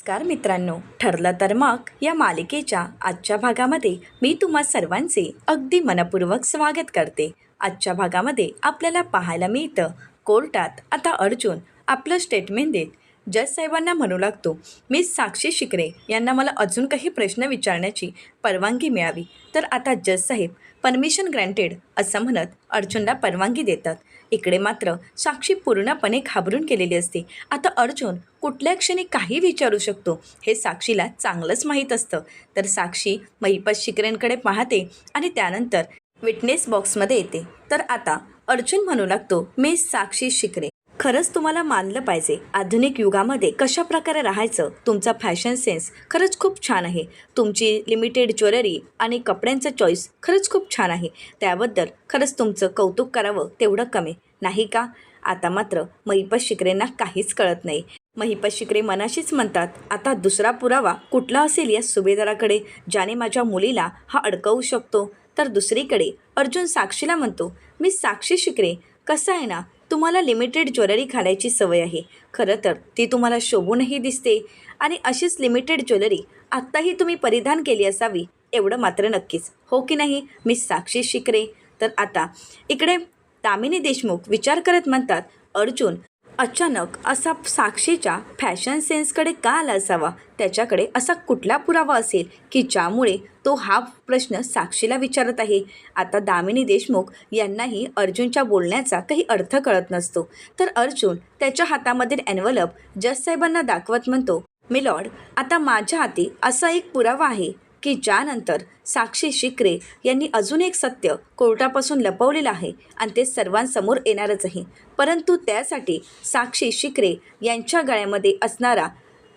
नमस्कार मित्रांनो ठरलं तर मग या मालिकेच्या आजच्या भागामध्ये मी तुम्हा सर्वांचे अगदी मनपूर्वक स्वागत करते. आजच्या भागामध्ये आपल्याला पाहायला मिळतं कोर्टात आता अर्जुन आपलं स्टेटमेंट देत जज साहेबांना म्हणू लागतो मी साक्षी शिकरे यांना मला अजून काही प्रश्न विचारण्याची परवानगी मिळावी. तर आता जज साहेब परमिशन ग्रँटेड असं म्हणत अर्जुनला परवानगी देतात. इकडे मात्र साक्षी पूर्णपणे घाबरून गेलेली असते. आता अर्जुन कुठल्या क्षणी काही विचारू शकतो? हे साक्षीला चांगलंच माहीत असतं. तर साक्षी महिपत शिकरेंकडे पाहते आणि त्यानंतर विटनेस बॉक्समध्ये येते. तर आता अर्जुन म्हणू लागतो मी साक्षी शिकरे. खरंच तुम्हाला मानलं पाहिजे. आधुनिक युगामध्ये कशा प्रकारे राहायचं? तुमचा फॅशन सेन्स खरंच खूप छान आहे. तुमची लिमिटेड ज्वेलरी आणि कपड्यांचा चॉईस खरंच खूप छान आहे. त्याबद्दल खरंच तुमचं कौतुक करावं तेवढं कमी. नाही का? आता मात्र महिपत शिकरेंना काहीच कळत नाही. महिपत शिकरे मनाशीच म्हणतात आता दुसरा पुरावा कुठला असेल या सुभेदाराकडे ज्याने माझ्या मुलीला हा अडकवू शकतो? तर दुसरीकडे अर्जुन साक्षीला म्हणतो मी साक्षी शिकरे. कसं आहे ना तुम्हाला लिमिटेड ज्वेलरी घालायची सवय आहे. खरं तर ती तुम्हाला शोभूनही दिसते. आणि अशीच लिमिटेड ज्वेलरी आत्ताही तुम्ही परिधान केली असावी एवढं मात्र नक्कीच. हो की नाही? मी साक्षी शिकरे. तर आता इकडे दामिनी देशमुख विचार करत म्हणतात अर्जुन अचानक असा साक्षीच्या फॅशन सेन्सकडे का आला असावा? त्याच्याकडे असा कुठला पुरावा असेल की ज्यामुळे तो हा प्रश्न साक्षीला विचारत आहे? आता दामिनी देशमुख यांनाही अर्जुनच्या बोलण्याचा काही अर्थ कळत नसतो. तर अर्जुन त्याच्या हातामधील एनवलप जज साहेबांना दाखवत म्हणतो मिलॉर्ड आता माझ्या हाती असा एक पुरावा आहे. की ज्यानंतर साक्षी शिकरे यांनी अजून एक सत्य कोर्टापासून लपवलेलं आहे आणि ते सर्वांसमोर येणारच आहे परंतु त्यासाठी साक्षी शिकरे यांच्या गळ्यामध्ये असणारा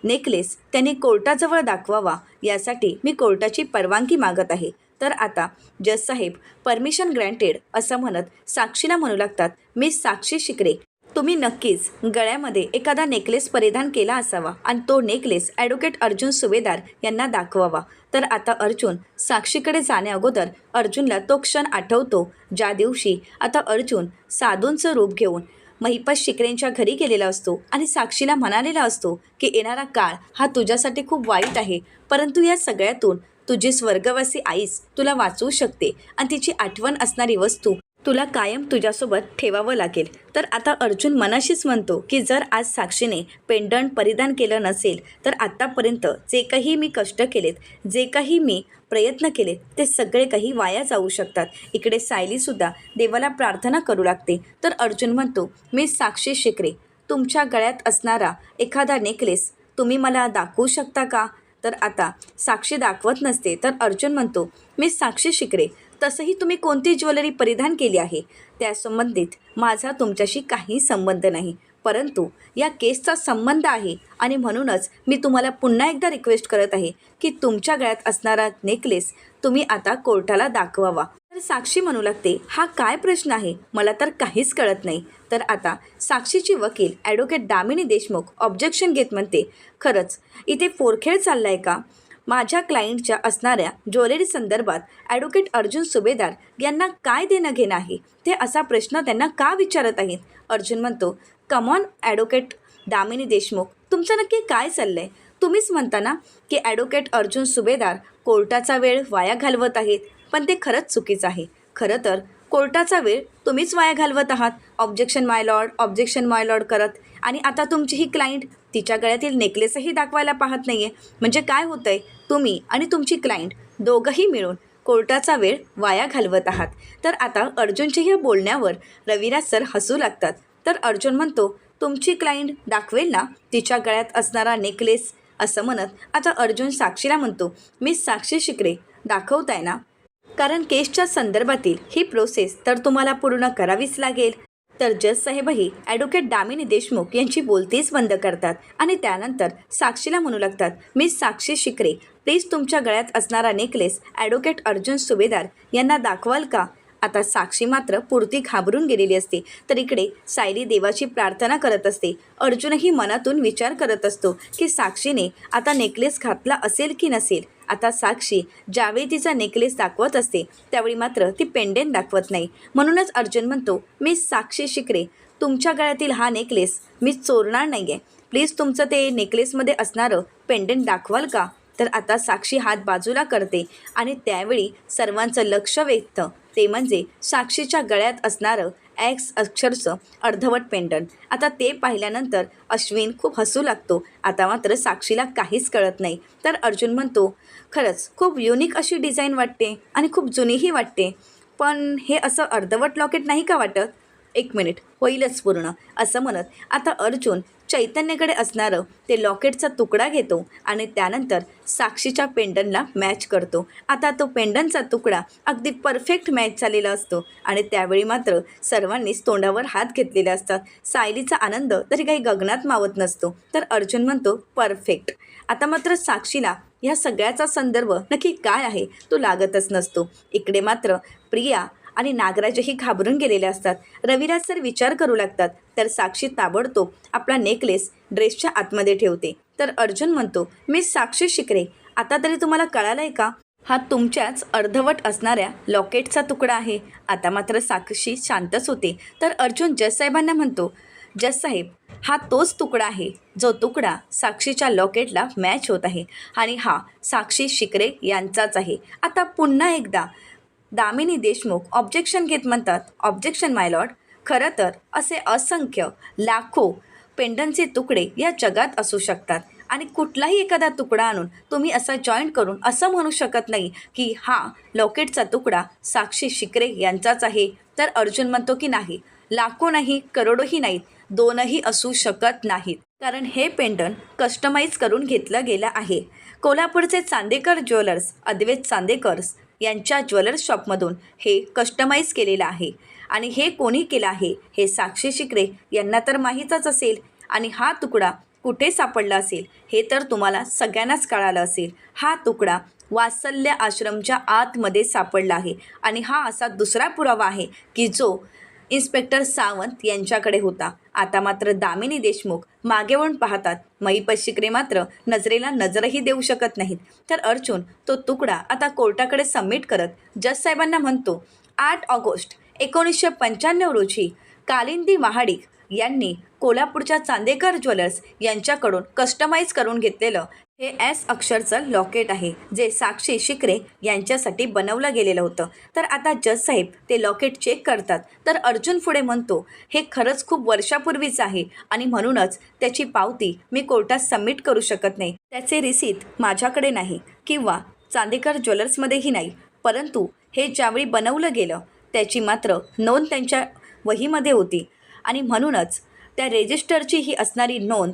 नेकलेस त्यांनी कोर्टाजवळ दाखवावा यासाठी मी कोर्टाची परवानगी मागत आहे. तर आता जज साहेब परमिशन ग्रँटेड असं म्हणत साक्षीला म्हणू लागतात मी साक्षी शिकरे तुम्ही नक्कीच गळ्यामध्ये एखादा नेकलेस परिधान केला असावा आणि तो नेकलेस ॲडव्होकेट अर्जुन सुभेदार यांना दाखवावा. तर आता अर्जुन साक्षीकडे जाण्याअगोदर अर्जुनला तो क्षण आठवतो. ज्या दिवशी आता अर्जुन साधूंचं रूप घेऊन महिपत शिकरेंच्या घरी गेलेला असतो आणि साक्षीला म्हणालेला असतो की येणारा काळ हा तुझ्यासाठी खूप वाईट आहे. परंतु या सगळ्यातून तुझी स्वर्गवासी आईस तुला वाचवू शकते आणि तिची आठवण असणारी वस्तू तुला कायम तुझ्यासोबत ठेवावं लागेल. तर आता अर्जुन मनाशीच म्हणतो की जर आज साक्षीने पेंडंट परिधान केलं नसेल तर आत्तापर्यंत जे काही मी कष्ट केलेत जे काही मी प्रयत्न केलेत ते सगळे काही वाया जाऊ शकतात. इकडे सायलीसुद्धा देवाला प्रार्थना करू लागते. तर अर्जुन म्हणतो मी साक्षी शिकरे तुमच्या गळ्यात असणारा एखादा नेकलेस तुम्ही मला दाखवू शकता का? तर आता साक्षी दाखवत नसते तर अर्जुन म्हणतो मी साक्षी शिकरे तसंही तुम्ही कोणती ज्वेलरी परिधान केली आहे? त्या संबंधित माझा तुमच्याशी काही संबंध नाही. परंतु या केसचा संबंध आहे आणि म्हणूनच मी तुम्हाला पुन्हा एकदा रिक्वेस्ट करत आहे की तुमच्या गळ्यात असणारा नेकलेस तुम्ही आता कोर्टाला दाखवावा. तर साक्षी म्हणू लागते हा काय प्रश्न आहे? मला तर काहीच कळत नाही. तर आता साक्षीची वकील ॲडव्होकेट दामिनी देशमुख ऑब्जेक्शन घेत म्हणते खरंच इथे फोरखेळ चालला आहे का? माझ्या क्लायंटच्या असणाऱ्या ज्वेलरी संदर्भात ॲडव्होकेट अर्जुन सुभेदार यांना काय देणं घेणं आहे? ते असा प्रश्न त्यांना का विचारत आहेत? अर्जुन म्हणतो कमॉन ॲडव्होकेट दामिनी देशमुख तुमचं नक्की काय चाललं आहे तुम्हीच म्हणता ना की ॲडव्होकेट अर्जुन सुभेदार कोर्टाचा वेळ वाया घालवत आहेत पण ते खरंच चुकीचं आहे. खरं तर कोर्टाचा वेळ तुम्हीच वाया घालवत आहात. Objection my lord objection my lord करत. आणि आता तुमची ही क्लायंट तिच्या गळ्यातील नेकलेसही दाखवायला पाहत नाही आहे म्हणजे काय होतं आहे तुम्ही आणि तुमची क्लायंट दोघंही मिळून कोर्टाचा वेळ वाया घालवत आहात. तर आता अर्जुनच्या ह्या बोलण्यावर रविराज सर हसू लागतात. तर अर्जुन म्हणतो तुमची क्लायंट दाखवेल ना तिच्या गळ्यात असणारा नेकलेस असं म्हणत आता अर्जुन साक्षीला म्हणतो मी साक्षी शिकरे. दाखवताय ना? कारण केसच्या संदर्भातील ही प्रोसेस तर तुम्हाला पूर्ण करावीच लागेल. तर जज साहेबही ॲडव्होकेट दामिनी देशमुख यांची बोलतीच बंद करतात आणि त्यानंतर साक्षीला म्हणू लागतात मी साक्षी शिकरे प्लीज तुमच्या गळ्यात असणारा नेकलेस ॲडव्होकेट अर्जुन सुभेदार यांना दाखवाल का? आता साक्षी मात्र पुरती घाबरून गेलेली असते. तर इकडे सायली देवाची प्रार्थना करत असते. अर्जुनही मनातून विचार करत असतो की साक्षीने आता नेकलेस घातला असेल की नसेल? आता साक्षी ज्यावेळी तिचा नेकलेस दाखवत असते त्यावेळी मात्र ती पेंडेंट दाखवत नाही. म्हणूनच अर्जुन म्हणतो मी साक्षी शिकरे. तुमच्या गळ्यातील हा नेकलेस मी चोरणार नाही आहे प्लीज तुमचं ते नेकलेसमध्ये असणारं पेंडेंट दाखवाल का? तर आता साक्षी हात बाजूला करते आणि त्यावेळी सर्वांचं लक्ष वेधतं. ते म्हणजे साक्षीच्या गळ्यात असणारं एक्स अक्षरचं अर्धवट पेंडंट आता ते पाहिल्यानंतर अश्विन खूप हसू लागतो. आता मात्र साक्षीला काहीच कळत नाही. तर अर्जुन म्हणतो खरंच खूप युनिक अशी डिझाईन वाटते आणि खूप जुनीही वाटते. पण हे असं अर्धवट लॉकेट नाही का वाटत? एक मिनिट होईलच पूर्ण असं म्हणत. आता अर्जुन चैतन्यकडे असणारं ते लॉकेटचा तुकडा घेतो आणि त्यानंतर साक्षीच्या पेंडनला मॅच करतो. आता तो पेंडनचा तुकडा अगदी परफेक्ट मॅच झालेला असतो आणि त्यावेळी मात्र सर्वांनीच तोंडावर हात घेतलेले असतात. सायलीचा आनंद तरी काही गगनात मावत नसतो तर अर्जुन म्हणतो परफेक्ट आता मात्र साक्षीला ह्या सगळ्याचा संदर्भ नक्की काय आहे तो लागतच नसतो. इकडे मात्र प्रिया आणि नागराजही घाबरून गेलेले असतात. रविराज सर विचार करू लागतात. तर साक्षी ताबडतोब आपला नेकलेस ड्रेसच्या आतमध्ये ठेवते. तर अर्जुन म्हणतो मी साक्षी शिकरे. आता तरी तुम्हाला कळालं आहे का? हा तुमच्याच अर्धवट असणाऱ्या लॉकेटचा तुकडा आहे. आता मात्र साक्षी शांतच होते. तर अर्जुन जससाहेबांना म्हणतो जससाहेब हा तोच तुकडा आहे. जो तुकडा साक्षीच्या लॉकेटला मॅच होत आहे. आणि हा साक्षी शिकरे यांचाच आहे. आता पुन्हा एकदा दामिनी देशमुख ऑब्जेक्शन घेत म्हणतात ऑब्जेक्शन माय लॉर्ड खरं तर असे असंख्य लाखो पेंडनचे तुकडे या जगात असू शकतात. आणि कुठलाही एखादा तुकडा आणून तुम्ही असा जॉईंट करून असं म्हणू शकत नाही की हा लॉकेटचा तुकडा साक्षी शिकरे यांचाच आहे. तर अर्जुन म्हणतो की नाही लाखो नाही करोडोही नाहीत दोनही असू शकत नाहीत. कारण हे पेंडन कस्टमाइज करून घेतलं गेलं आहे. कोल्हापूरचे चांदेकर ज्वेलर्स अद्वैत चांदेकर्स यांच्या ज्वेलर्स शॉपमधून हे कस्टमाइज केलेलं आहे. आणि हे कोणी केलं आहे हे साक्षी शिकरे यांना तर माहीतच असेल. आणि हा तुकडा कुठे सापडला असेल हे तर तुम्हाला सगळ्यांनाच कळालं असेल. हा तुकडा वात्सल्य आश्रमच्या आतमध्ये सापडला आहे. आणि हा असा दुसरा पुरावा आहे की जो इन्स्पेक्टर सावंत यांच्याकडे होता. आता मात्र दामिनी देशमुख मागे वळून पाहतात महिप शिकरे मात्र नजरेला नजरही देऊ शकत नाहीत. तर अर्जुन तो तुकडा आता कोर्टाकडे सबमिट करत जज साहेबांना म्हणतो आठ ऑगस्ट एकोणीसशे पंच्याण्णव रोजी कालिंदी महाडिक यांनी कोल्हापूरच्या चांदेकर ज्वेलर्स यांच्याकडून कस्टमाइज करून घेतलेलं हे एस अक्षरचं लॉकेट आहे जे साक्षी शिकरे यांच्यासाठी बनवलं गेलेलं होतं. तर आता जज साहेब ते लॉकेट चेक करतात. तर अर्जुन पुढे म्हणतो हे खरंच खूप वर्षापूर्वीचं आहे आणि म्हणूनच त्याची पावती मी कोर्टात सबमिट करू शकत नाही. त्याचे रिसीट माझ्याकडे नाही किंवा चांदेकर ज्वेलर्समध्येही नाही. परंतु हे ज्यावेळी बनवलं गेलं त्याची मात्र नोंद त्यांच्या वहीमध्ये होती आणि म्हणूनच त्या रेजिस्टरची ही असणारी नोंद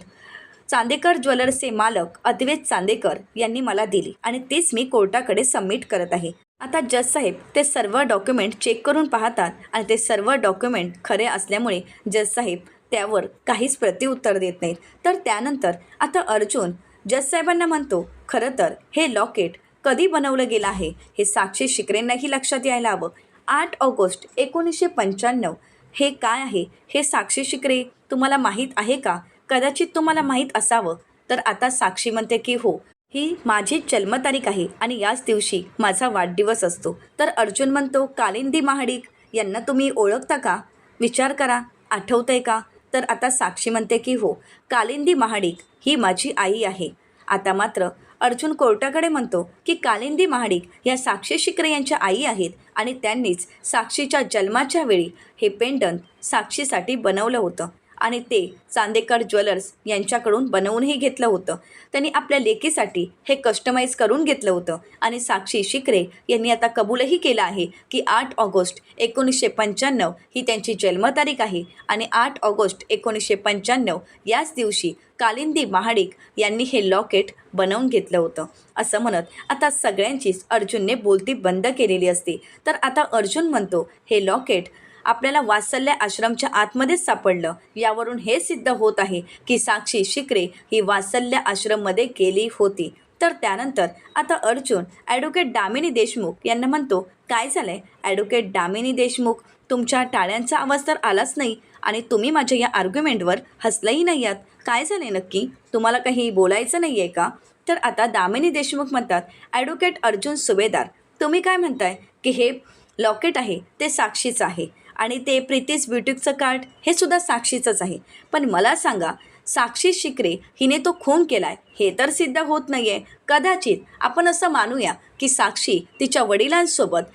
चांदेकर ज्वेलर्सचे मालक अद्वैत चांदेकर यांनी मला दिली आणि तीच मी कोर्टाकडे सबमिट करत आहे. आता जज साहेब ते सर्व डॉक्युमेंट चेक करून पाहतात आणि ते सर्व डॉक्युमेंट खरे असल्यामुळे जज साहेब त्यावर काहीच प्रतिउत्तर देत नाहीत. तर त्यानंतर आता अर्जुन जज साहेबांना म्हणतो खरं तर हे लॉकेट कधी बनवलं गेलं आहे? हे साक्षी शिकरेंनाही लक्षात यायला हवं. आठ ऑगस्ट एकोणीसशे पंच्याण्णव. हे काय आहे? हे साक्षी शिकरे तुम्हाला माहीत आहे का? कदाचित तुम्हाला माहीत असावं. तर आता साक्षी म्हणते की हो ही माझी जन्मतारीख आहे आणि याच दिवशी माझा वाढदिवस असतो. तर अर्जुन म्हणतो कालिंदी महाडिक यांना तुम्ही ओळखता का? विचार करा. आठवतंय का? तर आता साक्षी म्हणते की हो कालिंदी महाडिक ही माझी आई आहे. आता मात्र अर्जुन कोर्टाकडे म्हणतो की कालिंदी महाडिक या साक्षी शिकरे यांच्या आई आहेत आणि त्यांनीच साक्षीच्या जन्माच्या वेळी हे पेंडंट साक्षीसाठी बनवलं होतं. आणि ते चांदेकर ज्वेलर्स यांच्याकडून बनवूनही घेतलं होतं. त्यांनी आपल्या लेकीसाठी हे कस्टमाइज करून घेतलं होतं. आणि साक्षी शिकरे यांनी आता कबूलही केलं आहे की आठ ऑगस्ट एकोणीसशे पंच्याण्णव ही त्यांची जन्मतारीख आहे. आणि आठ ऑगस्ट एकोणीसशे पंच्याण्णव याच दिवशी कालिंदी महाडिक यांनी हे लॉकेट बनवून घेतलं होतं. असं म्हणत आता सगळ्यांचीच अर्जुनने बोलती बंद केलेली असते. तर आता अर्जुन म्हणतो हे लॉकेट आपल्याला वात्सल्य आश्रमच्या आतमध्येच सापडलं. यावरून हे सिद्ध होत आहे की साक्षी शिकरे ही वात्सल्य आश्रममध्ये गेली होती. तर त्यानंतर आता अर्जुन ॲडव्होकेट दामिनी देशमुख यांना म्हणतो काय झालंय? ॲडव्होकेट दामिनी देशमुख तुमच्या टाळ्यांचा आवाज तर आलाच नाही आणि तुम्ही माझ्या या आर्ग्युमेंटवर हसलंही नाही आहात. काय झालं नक्की? तुम्हाला काही बोलायचं नाही आहे का? तर आता दामिनी देशमुख म्हणतात ॲडव्होकेट अर्जुन सुभेदार तुम्ही काय म्हणताय? की हे लॉकेट आहे ते साक्षीचं आहे. आणि ते प्रितीस ब्युटिकचं कार्ड हे सुद्धा साक्षीचंच आहे. पण मला सांगा साक्षी शिकरे हिने तो खून केलाय हे तर सिद्ध होत नाहीये. कदाचित आपण असं मानूया की साक्षी तिच्या वडिलांसोबत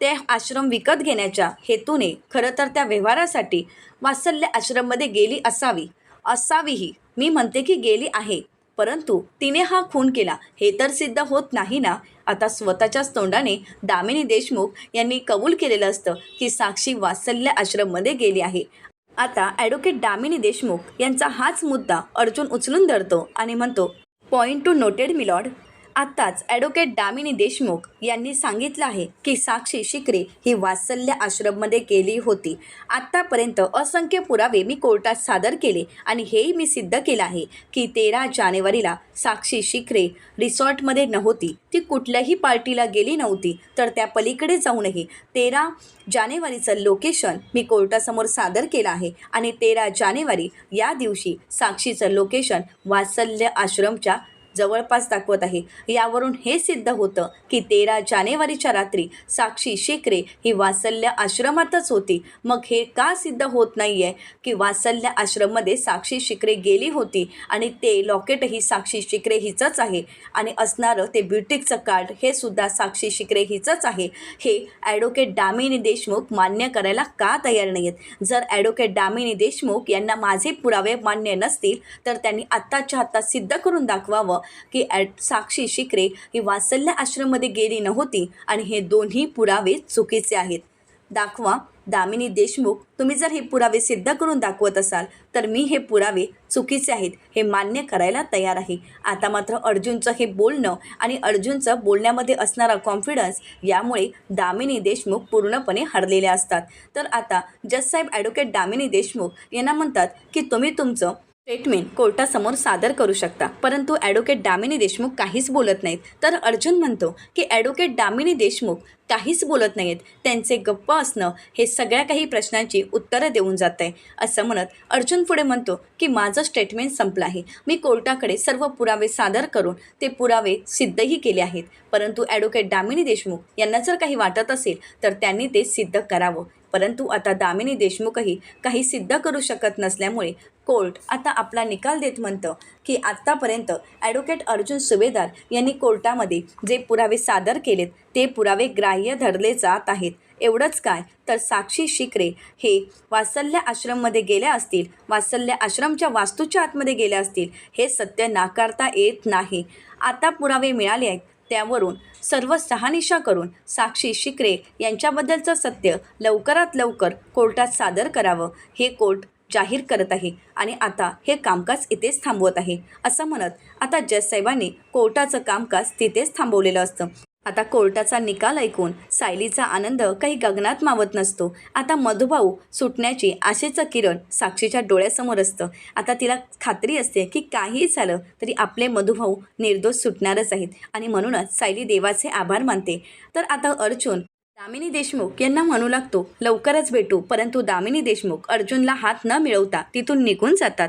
ते आश्रम विकत घेण्याच्या हेतूने खरं तर त्या व्यवहारासाठी वात्सल्य आश्रममध्ये गेली असावी. असावीही. मी म्हणते की गेली आहे. परंतु तिने हा खून केला. हे तर सिद्ध होत नाही ना? आता स्वतःच्याच तोंडाने दामिनी देशमुख यांनी कबूल केलेलं असतं की साक्षी वात्सल्य आश्रममध्ये गेली आहे. आता ॲडव्होकेट दामिनी देशमुख यांचा हाच मुद्दा अर्जुन उचलून धरतो आणि म्हणतो पॉईंट टू नोटेड मिलॉड आत्ताच ॲडव्होकेट दामिनी देशमुख यांनी सांगितलं आहे की साक्षी शिकरे ही वात्सल्य आश्रममध्ये गेली होती. आत्तापर्यंत असंख्य पुरावे मी कोर्टात सादर केले आणि हेही मी सिद्ध केलं आहे की तेरा जानेवारीला साक्षी शिकरे रिसॉर्टमध्ये नव्हती. ती कुठल्याही पार्टीला गेली नव्हती तर त्या पलीकडे जाऊनही तेरा जानेवारीचं लोकेशन मी कोर्टासमोर सादर केलं आहे आणि तेरा जानेवारी या दिवशी साक्षीचं लोकेशन वात्सल्य आश्रमच्या जवळपास दाखवत आहे. यावरून हे सिद्ध होतं की तेरा जानेवारीच्या रात्री साक्षी शेकरे ही वासल्य आश्रमातच होती. मग हे का सिद्ध होत नाही आहे की वासल्य आश्रममध्ये साक्षी शिकरे गेली होती आणि ते लॉकेटही साक्षी शिकरे हिचंच आहे. आणि असणारं ते ब्युटिकचं कार्ड हे सुद्धा साक्षी शिकरे हिचंच आहे. हे ॲडव्होकेट दामिनी देशमुख मान्य करायला का तयार नाही आहेत जर ॲडव्होकेट दामिनी देशमुख यांना माझे पुरावे मान्य नसतील तर त्यांनी आत्ताच्या आत्ता सिद्ध करून दाखवावं. की ॲट साक्षी शिकरे ही वात्सल्य आश्रममध्ये गेली नव्हती आणि हे दोन्ही पुरावे चुकीचे आहेत. दाखवा दामिनी देशमुख तुम्ही जर हे पुरावे सिद्ध करून दाखवत असाल तर मी हे पुरावे चुकीचे आहेत हे मान्य करायला तयार आहे. आता मात्र अर्जुनचं हे बोलणं आणि अर्जुनचं बोलण्यामध्ये असणारा कॉन्फिडन्स यामुळे दामिनी देशमुख पूर्णपणे हरलेले असतात. तर आता जजसाहेब ॲडव्होकेट दामिनी देशमुख यांना म्हणतात की तुम्ही तुमचं स्टेटमेंट कोर्टासमोर सादर करू शकता. परंतु ॲडव्होकेट दामिनी देशमुख काहीच बोलत नाहीत. तर अर्जुन म्हणतो की ॲडव्होकेट दामिनी देशमुख काहीच बोलत नाहीत. त्यांचे गप्प असणं हे सगळ्या काही प्रश्नांची उत्तरं देऊन जात आहे असं म्हणत अर्जुन पुढे म्हणतो की माझं स्टेटमेंट संपलं आहे. मी कोर्टाकडे सर्व पुरावे सादर करून ते पुरावे सिद्धही केले आहेत. परंतु ॲडव्होकेट दामिनी देशमुख यांना जर काही वाटत असेल तर त्यांनी ते सिद्ध करावं. परंतु आता दामिनी देशमुखही काही सिद्ध करू शकत नसल्यामुळे कोर्ट आता आपला निकाल देत म्हणतं की आत्तापर्यंत ॲडव्होकेट अर्जुन सुभेदार यांनी कोर्टामध्ये जे पुरावे सादर केलेत ते पुरावे ग्राह्य धरले जात आहेत. एवढंच काय? तर साक्षी शिकरे हे वात्सल्य आश्रममध्ये गेल्या असतील वात्सल्य आश्रमच्या वास्तूच्या आतमध्ये गेल्या असतील हे सत्य नाकारता येत नाही. आता पुरावे मिळाले आहेत त्यावरून सर्व सहानिशा करून साक्षी शिकरे यांच्याबद्दलचं सत्य लवकरात लवकर कोर्टात सादर करावं हे कोर्ट जाहीर करत आहे. आणि आता हे कामकाज इथेच थांबवत आहे. असं म्हणत आता जजसाहेबांनी कोर्टाचं कामकाज तिथेच थांबवलेलं असतं. आता कोर्टाचा निकाल ऐकून सायलीचा आनंद काही गगनात मावत नसतो. आता मधुभाऊ सुटण्याची आशेचं किरण साक्षीच्या डोळ्यासमोर असतं. आता तिला खात्री असते की काहीही झालं तरी आपले मधुभाऊ निर्दोष सुटणारच आहेत आणि म्हणूनच सायली देवाचे आभार मानते. तर आता अर्जुन दामिनी देशमुख यांना म्हणू लागतो लवकरच भेटू परंतु दामिनी देशमुख अर्जुनला हात न मिळवता तिथून निघून जातात.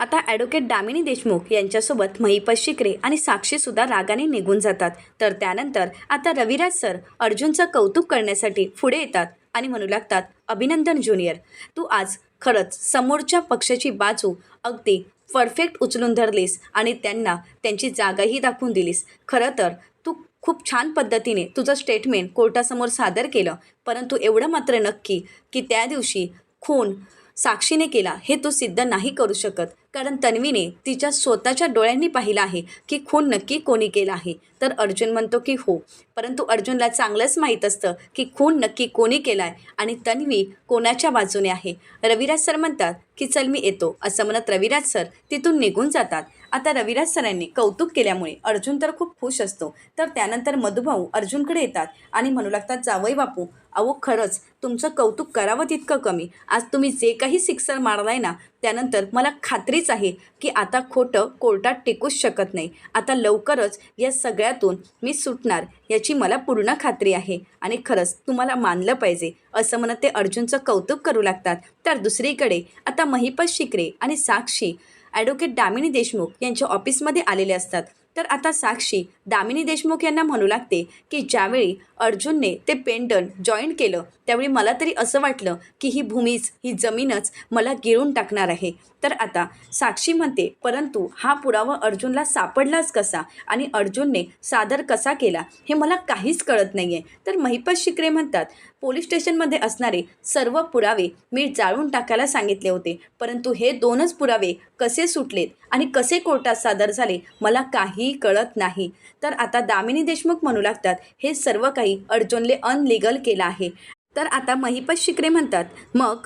आता ॲडव्होकेट दामिनी देशमुख यांच्यासोबत महिपत शिकरे आणि साक्षीसुद्धा रागाने निघून जातात. तर त्यानंतर आता रविराज सर अर्जुनचं कौतुक करण्यासाठी पुढे येतात आणि म्हणू लागतात अभिनंदन ज्युनियर तू आज खरंच समोरच्या पक्षाची बाजू अगदी परफेक्ट उचलून धरलीस आणि त्यांना त्यांची जागाही दाखवून दिलीस. खरं तर तू खूप छान पद्धतीने तुझं स्टेटमेंट कोर्टासमोर सादर केलं परंतु एवढं मात्र नक्की की त्या दिवशी खून साक्षीने केला हे तू सिद्ध नाही करू शकत. कारण तन्वीने तिच्या स्वतःच्या डोळ्यांनी पाहिलं आहे की खून नक्की कोणी केला आहे. तर अर्जुन म्हणतो की हो. परंतु अर्जुनला चांगलंच माहीत असतं की खून नक्की कोणी केला आहे आणि तन्वी कोणाच्या बाजूने आहे. रविराज सर म्हणतात की चल मी येतो. असं म्हणत रविराज सर तिथून निघून जातात. आता रविराज सरांनी कौतुक केल्यामुळे अर्जुन तर खूप खुश असतो. तर त्यानंतर मधुभाऊ अर्जुनकडे येतात आणि म्हणू लागतात जावई बापू अहो खरंच तुमचं कौतुक करावं तितकं कमी. आज तुम्ही जे काही सिक्सर मारलाय ना त्यानंतर मला खात्रीच आहे की आता खोटं कोर्टात टिकूच शकत नाही. आता लवकरच या सगळ्यातून मी सुटणार याची मला पूर्ण खात्री आहे. आणि खरंच तुम्हाला मानलं पाहिजे. असं म्हणत ते अर्जुनचं कौतुक करू लागतात. तर दुसरीकडे आता महिपत शिकरे आणि साक्षी ॲडव्होकेट दामिनी देशमुख यांच्या ऑफिसमध्ये आलेले असतात. तर आता साक्षी दामिनी देशमुख यांना म्हणू लागते की ज्यावेळी अर्जुनने ते पेंडन जॉईन केलं. त्यावेळी मला तरी असं वाटलं की ही भूमीच ही जमीनच मला गिळून टाकणार आहे. तर आता साक्षी म्हणते परंतु हा पुरावा अर्जुनला सापडलाच कसा आणि अर्जुनने सादर कसा केला हे मला काहीच कळत नाही आहे तर महिपत शिकरे म्हणतात पोलीस स्टेशनमध्ये असणारे सर्व पुरावे मी जाळून टाकायला सांगितले होते. परंतु हे दोनच पुरावे कसे सुटलेत आणि कसे कोर्टात सादर झाले मला काहीही कळत नाही. तर आता दामिनी देशमुख म्हणू लागतात हे सर्व काही अर्जुनले अनलिगल केलं आहे. तर आता महिपत शिकरे म्हणतात मग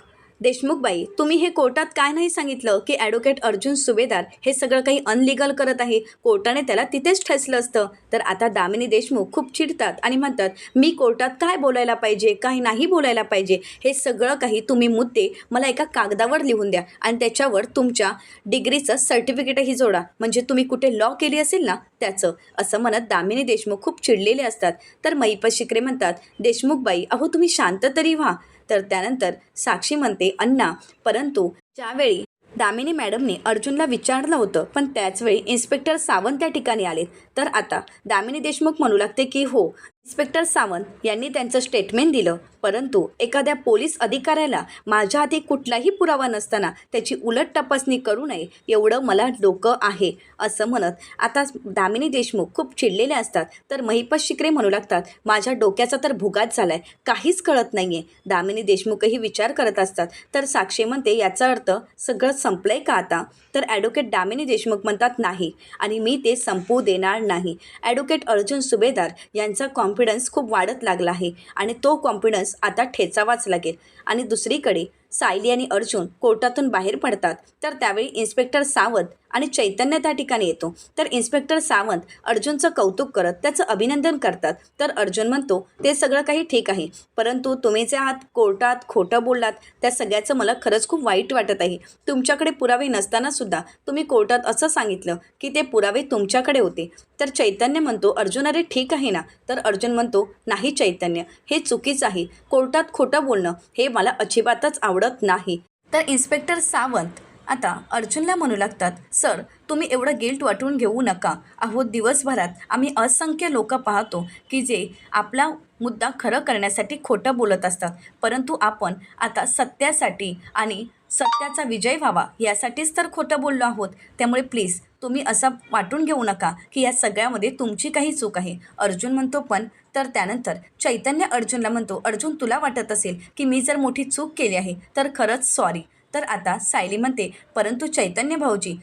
देशमुखबाई तुम्ही हे कोर्टात काय नाही सांगितलं की ॲडव्होकेट अर्जुन सुभेदार हे सगळं काही अनलिगल करत आहे? कोर्टाने त्याला तिथेच ठेसलं असतं. तर आता दामिनी देशमुख खूप चिडतात आणि म्हणतात मी कोर्टात काय बोलायला पाहिजे? काय नाही बोलायला पाहिजे. हे सगळं काही तुम्ही मुद्दे मला एका कागदावर लिहून द्या आणि त्याच्यावर तुमच्या डिग्रीचं सर्टिफिकेटही जोडा. म्हणजे तुम्ही कुठे लॉ केली असेल ना त्याचं. असं म्हणत दामिनी देशमुख खूप चिडलेले असतात. तर महिपत शिकरे म्हणतात देशमुखबाई अहो तुम्ही शांत तरी व्हा. तर त्यानंतर साक्षी म्हणते अण्णा परंतु ज्यावेळी दामिनी मॅडमने अर्जुनला विचारलं होतं पण त्याचवेळी इन्स्पेक्टर सावंत त्या ठिकाणी आलेत. तर आता दामिनी देशमुख म्हणू लागते की हो इन्स्पेक्टर सावंत यांनी त्यांचं स्टेटमेंट दिलं. परंतु एखाद्या पोलीस अधिकाऱ्याला माझ्या हाती कुठलाही पुरावा नसताना त्याची उलट तपासणी करू नये एवढं मला डोकं आहे असं म्हणत आता दामिनी देशमुख खूप चिडलेले असतात. तर महिपत शिकरे म्हणू लागतात माझ्या डोक्याचा तर भुगाच झालाय काहीच कळत नाही आहे दामिनी देशमुखही विचार करत असतात. तर साक्षी म्हणते याचा अर्थ सगळं संपलंय का आता? तर ॲडव्होकेट दामिनी देशमुख म्हणतात नाही आणि मी ते संपवू देणार नाही. ॲडव्होकेट अर्जुन सुभेदार यांचा कॉन्फिडन्स खूप वाढत लागला आहे आणि तो कॉन्फिडन्स आता ठेचावाच लागेल. आणि दुसरीकडे सायली आणि अर्जुन कोर्टातून बाहेर पडतात. तर त्यावेळी इन्स्पेक्टर सावंत आणि चैतन्य त्या ठिकाणी येतो. तर इन्स्पेक्टर सावंत अर्जुनचं कौतुक करत त्याचं अभिनंदन करतात. तर अर्जुन म्हणतो ते सगळं काही ठीक आहे. परंतु तुम्ही जे आहात कोर्टात खोटं बोललात त्या सगळ्याचं मला खरंच खूप वाईट वाटत आहे. तुमच्याकडे पुरावे नसताना सुद्धा तुम्ही कोर्टात असं सांगितलं की ते पुरावे तुमच्याकडे होते. तर चैतन्य म्हणतो अर्जुन अरे ठीक आहे ना. तर अर्जुन म्हणतो नाही चैतन्य हे चुकीचं आहे. कोर्टात खोटं बोलणं हे मला अजिबातच आवडत नाही. तर इन्स्पेक्टर सावंत आता अर्जुनला म्हणू लागतात सर तुम्ही एवढं गिल्ट वाटून घेऊ नका. अहो दिवसभरात आम्ही असंख्य लोक पाहतो की जे आपला मुद्दा खरं करण्यासाठी खोटं बोलत असतात. परंतु आपण आता सत्यासाठी आणि सत्याचा विजय व्हावा यासाठीच तर खोटं बोललो आहोत. त्यामुळे प्लीज तुम्ही असं वाटून घेऊ नका की या सगळ्यामध्ये तुमची काही चूक आहे. अर्जुन म्हणतो पण तर त्यानंतर चैतन्य अर्जुनला म्हणतो अर्जुन तुला वाटत असेल की मी जर मोठी चूक केली आहे तर खरंच सॉरी तर आता सायली म्हणते परंतु चैतन्य भाऊजी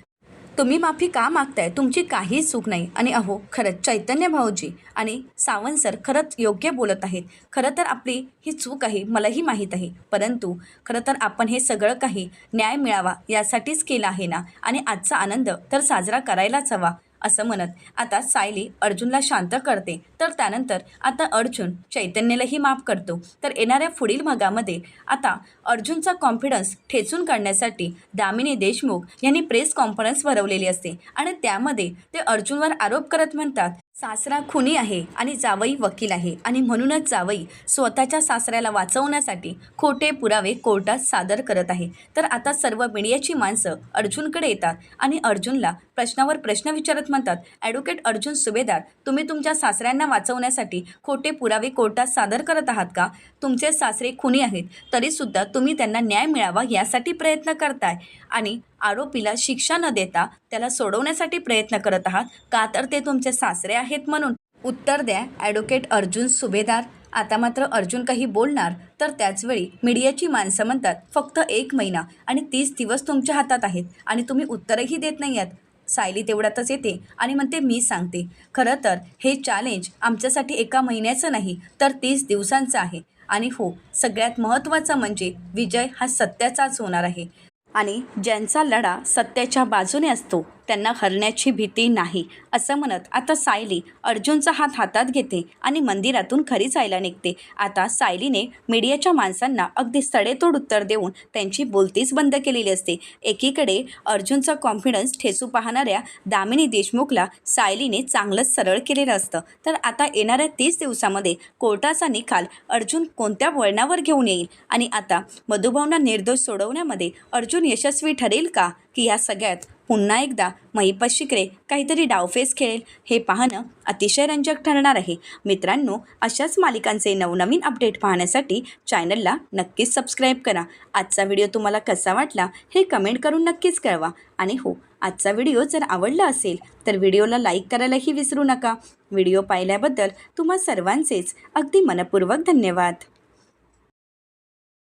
तुम्ही माफी का मागताय? तुमची काहीच चूक नाही. आणि अहो खरंच चैतन्य भाऊजी आणि सावंत सर खरंच योग्य बोलत आहेत. खरं तर आपली ही चूक आहे मलाही माहीत आहे. परंतु खरं तर आपण हे सगळं काही न्याय मिळावा यासाठीच केलं आहे ना? आणि आजचा आनंद तर साजरा करायलाच हवा. असं म्हणत. आता सायली अर्जुनला शांत करते. तर त्यानंतर आता अर्जुन चैतन्यालाही माफ करतो. तर येणाऱ्या पुढील भागामध्ये आता अर्जुनचा कॉन्फिडन्स ठेचून काढण्यासाठी दामिनी देशमुख यांनी प्रेस कॉन्फरन्स भरवलेली असते. आणि त्यामध्ये ते अर्जुनवर आरोप करत म्हणतात सासरा खुनी आहे आणि जावई वकील आहे. आणि म्हणूनच जावई स्वतःच्या सासऱ्याला वाचवण्यासाठी खोटे पुरावे कोर्टात सादर करत आहे. तर आता सर्व मीडियाची माणसं अर्जुनकडे येतात आणि अर्जुनला प्रश्नावर प्रश्न विचारत म्हणतात ॲडव्होकेट अर्जुन सुभेदार तुम्ही तुमच्या सासऱ्यांना वाचवण्यासाठी खोटे पुरावे कोर्टात सादर करत आहात का? तुमचे सासरे खुनी आहेत तरीसुद्धा तुम्ही त्यांना न्याय मिळावा यासाठी प्रयत्न करताय. आणि आरोपीला शिक्षा न देता त्याला सोडवण्यासाठी प्रयत्न करत आहात. का तर ते तुमचे सासरे आहेत म्हणून. उत्तर द्या ॲडव्होकेट अर्जुन सुभेदार. आता मात्र अर्जुन काही बोलणार तर त्याचवेळी मीडियाची माणसं म्हणतात फक्त एक महिना आणि तीस दिवस तुमच्या हातात आहेत आणि तुम्ही उत्तरही देत नाही आहात सायली तेवढ्यातच येते आणि म्हणते मी सांगते. खरं तर हे चॅलेंज आमच्यासाठी एका महिन्याचं नाही तर तीस दिवसांचं आहे. आणि हो सगळ्यात महत्त्वाचं म्हणजे विजय हा सत्याचाच होणार आहे. आणि ज्यांचा लढा सत्याच्या बाजूने असतो त्यांना हरण्याची भीती नाही. असं म्हणत आता सायली अर्जुनचा हात हातात घेते आणि मंदिरातून खरी जायला निघते. आता सायलीने मीडियाच्या माणसांना अगदी सडेतोड उत्तर देऊन त्यांची बोलतीच बंद केलेली असते. एकीकडे अर्जुनचा कॉन्फिडन्स ठेसू पाहणाऱ्या दामिनी देशमुखला सायलीने चांगलंच सरळ केलेलं असतं. तर आता येणाऱ्या तीस दिवसामध्ये कोर्टाचा निकाल अर्जुन कोणत्या वळणावर घेऊन येईल? आणि आता मधुभावना निर्दोष सोडवण्यामध्ये अर्जुन यशस्वी ठरेल का? की या सगळ्यात पुन्हा एकदा महिपत शिकरे काहीतरी डावफे फेस खेळेल हे पाहणं अतिशय रंजक ठरणार आहे. मित्रांनो अशाच मालिकांचे नवनवीन अपडेट पाहण्यासाठी चॅनलला नक्कीच सबस्क्राईब करा. आजचा व्हिडिओ तुम्हाला कसा वाटला हे कमेंट करून नक्कीच कळवा. आणि हो आजचा व्हिडिओ जर आवडला असेल तर व्हिडिओला लाईक करायलाही विसरू नका. व्हिडिओ पाहिल्याबद्दल तुम्हा सर्वांचेच अगदी मनपूर्वक धन्यवाद.